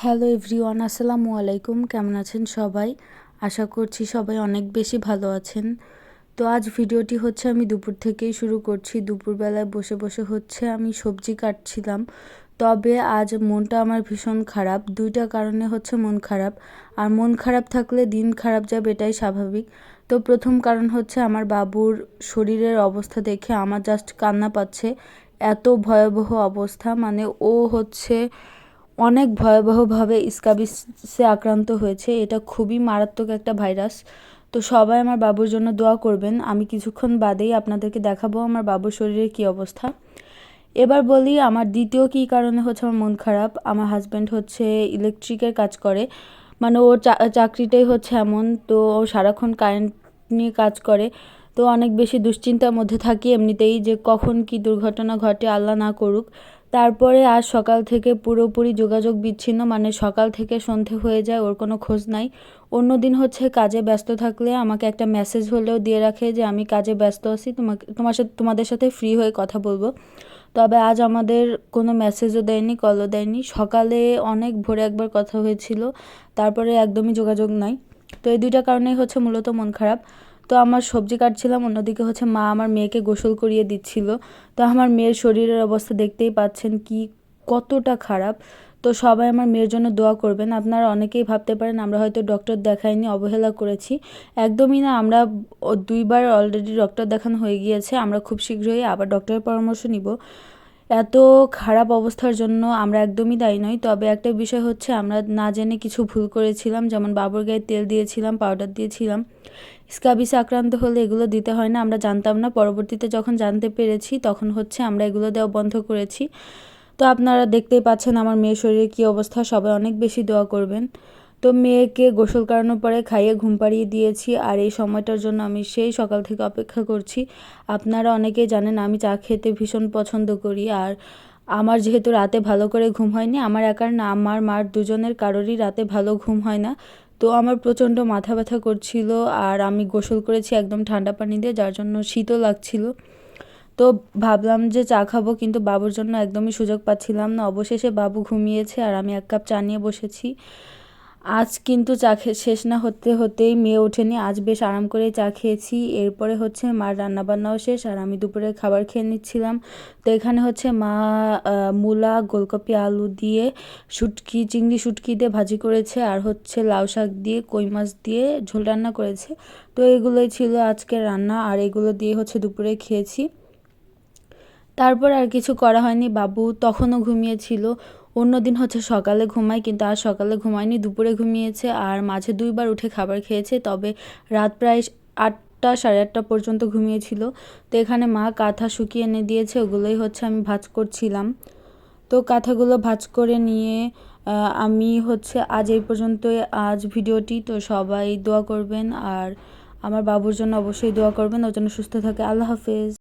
Hello everyone, আসসালামু আলাইকুম। কেমন আছেন সবাই? আশা করছি সবাই অনেক বেশি ভালো আছেন। তো আজ ভিডিওটি হচ্ছে আমি দুপুর থেকেই শুরু করছি। দুপুরবেলায় বসে বসে হচ্ছে আমি সবজি কাটছিলাম। তবে আজ মনটা আমার ভীষণ খারাপ। দুইটা কারণে হচ্ছে মন খারাপ। আর মন খারাপ থাকলে দিন খারাপ যাবে এটাই স্বাভাবিক। তো প্রথম কারণ হচ্ছে আমার বাবুর শরীরের অবস্থা দেখে আমার জাস্ট কান্না পাচ্ছে। এত ভয়াবহ অবস্থা। মানে ও হচ্ছে অনেক ভয়াবহভাবে স্কাবিসে আক্রান্ত হয়েছে। এটা খুবই মারাত্মক একটা ভাইরাস। তো সবাই আমার বাবুর জন্য দোয়া করবেন। আমি কিছুক্ষণ বাদেই আপনাদেরকে দেখাবো আমার বাবুর শরীরের কী অবস্থা। এবার বলি, আমার দ্বিতীয় কী কারণে হচ্ছে আমার মন খারাপ? আমার হাজব্যান্ড হচ্ছে ইলেকট্রিকের কাজ করে। মানে ওর চা, চাকরিটাই হচ্ছে এমন। তো ও সারাক্ষণ কারেন্ট নিয়ে কাজ করে। তো অনেক বেশি দুশ্চিন্তার মধ্যে থাকি এমনিতেই যে কখন কি দুর্ঘটনা ঘটে আল্লাহ না করুক। তারপরে আজ সকাল থেকে পুরোপুরি যোগাযোগ বিচ্ছিন্ন মানে সকাল থেকে সন্ধে হয়ে যায়, ওর কোনো খোঁজ নাই। অন্য দিন হচ্ছে কাজে ব্যস্ত থাকলে আমাকে একটা মেসেজ হলেও দিয়ে রাখে যে, আমি কাজে ব্যস্ত আছি, তোমাকে, তোমার সাথে, তোমাদের সাথে ফ্রি হয়ে কথা বলব। তবে আজ আমাদের কোনো মেসেজও দেয়নি কলও দেয়নি। সকালে অনেক ভোরে একবার কথা হয়েছিল, তারপরে একদমই যোগাযোগ নাই। তো এই দুইটা কারণেই হচ্ছে মূলত মন খারাপ। তো আমার সবজি কাটছিলাম, অন্যদিকে হচ্ছে মা আমার মেয়েকে গোসল করিয়ে দিচ্ছিল। তো আমার মেয়ের শরীরের অবস্থা দেখতেই পাচ্ছেন কি কতটা খারাপ। তো সবাই আমার মেয়ের জন্য দোয়া করবেন। আপনারা অনেকেই ভাবতে পারেন, আমরা হয়তো ডক্টর দেখাইনি, অবহেলা করেছি। একদমই না, আমরা দুইবার অলরেডি ডক্টর দেখানো হয়ে গিয়েছে। আমরা খুব শীঘ্রই আবার ডক্টরের পরামর্শ নিব। এত খারাপ অবস্থার জন্য আমরা একদমই দায়ী নই। তবে একটা বিষয় হচ্ছে, আমরা না জেনে কিছু ভুল করেছিলাম, যেমন বাবুর গায়ে তেল দিয়েছিলাম পাউডার দিয়েছিলাম। স্কাবিস আক্রান্ত হলে এগুলো দিতে হয় না, আমরা জানতাম না। পরবর্তীতে যখন জানতে পেরেছি, তখন হচ্ছে আমরা এগুলো দেওয়া বন্ধ করেছি। তো আপনারা দেখতেই পাচ্ছেন আমার মেয়ের শরীরে কী অবস্থা, সবাই অনেক বেশি দোয়া করবেন। তো মেয়েকে গোসল করানোর পরে খাইয়ে ঘুম পাড়িয়ে দিয়েছি আর এই সময়টার জন্য আমি সেই সকাল থেকে অপেক্ষা করছি। আপনারা অনেকেই জানেন আমি চা খেতে ভীষণ পছন্দ করি আর আমার যেহেতু রাতে ভালো করে ঘুম হয়নি, আমার একার না, আমার মার দুজনের কারোরই রাতে ভালো ঘুম হয় না। তো আমার প্রচণ্ড মাথা ব্যথা করছিল আর আমি গোসল করেছি একদম ঠান্ডা পানি দিয়ে, যার জন্য শীতও লাগছিল। তো ভাবলাম যে চা খাব, কিন্তু বাবুর জন্য একদমই সুযোগ পাচ্ছিলাম না। অবশেষে বাবু ঘুমিয়েছে আর আমি এক কাপ চা নিয়ে বসেছি। আজ কিন্তু চা শেষ না হতে হতেই মেয়ে ওঠেনি। আজ বেশ আরাম করেই চা খেয়েছি। এরপরে হচ্ছে মার রান্নাবান্নাও শেষ আর আমি দুপুরে খাবার খেয়ে নিচ্ছিলাম। তো এখানে হচ্ছে মা মূলা, গোলকপি, আলু দিয়ে শুটকি, চিংড়ি শুটকি দিয়ে ভাজি করেছে আর হচ্ছে লাউ শাক দিয়ে কই মাছ দিয়ে ঝোল রান্না করেছে। তো এগুলোই ছিল আজকের রান্না আর এগুলো দিয়ে হচ্ছে দুপুরে খেয়েছি। তারপর আর কিছু করা হয়নি। বাবু তখনও ঘুমিয়েছিল। অন্য দিন হচ্ছে সকালে ঘুমায়, কিন্তু আর সকালে ঘুমায়নি, দুপুরে ঘুমিয়েছে আর মাঝে দুইবার উঠে খাবার খেয়েছে, তবে রাত প্রায় আটটা সাড়ে আটটা পর্যন্ত ঘুমিয়েছিল। তো এখানে মা কাঁথা শুকিয়ে এনে দিয়েছে, ওগুলোই হচ্ছে আমি ভাজ করছিলাম। তো কাঁথাগুলো ভাজ করে নিয়ে আমি হচ্ছে আজ এই পর্যন্তই, আজ ভিডিওটি। তো সবাই দোয়া করবেন আর আমার বাবুর জন্য অবশ্যই দোয়া করবেন। ওর জন্য সুস্থ থাকে। আল্লাহ হাফেজ।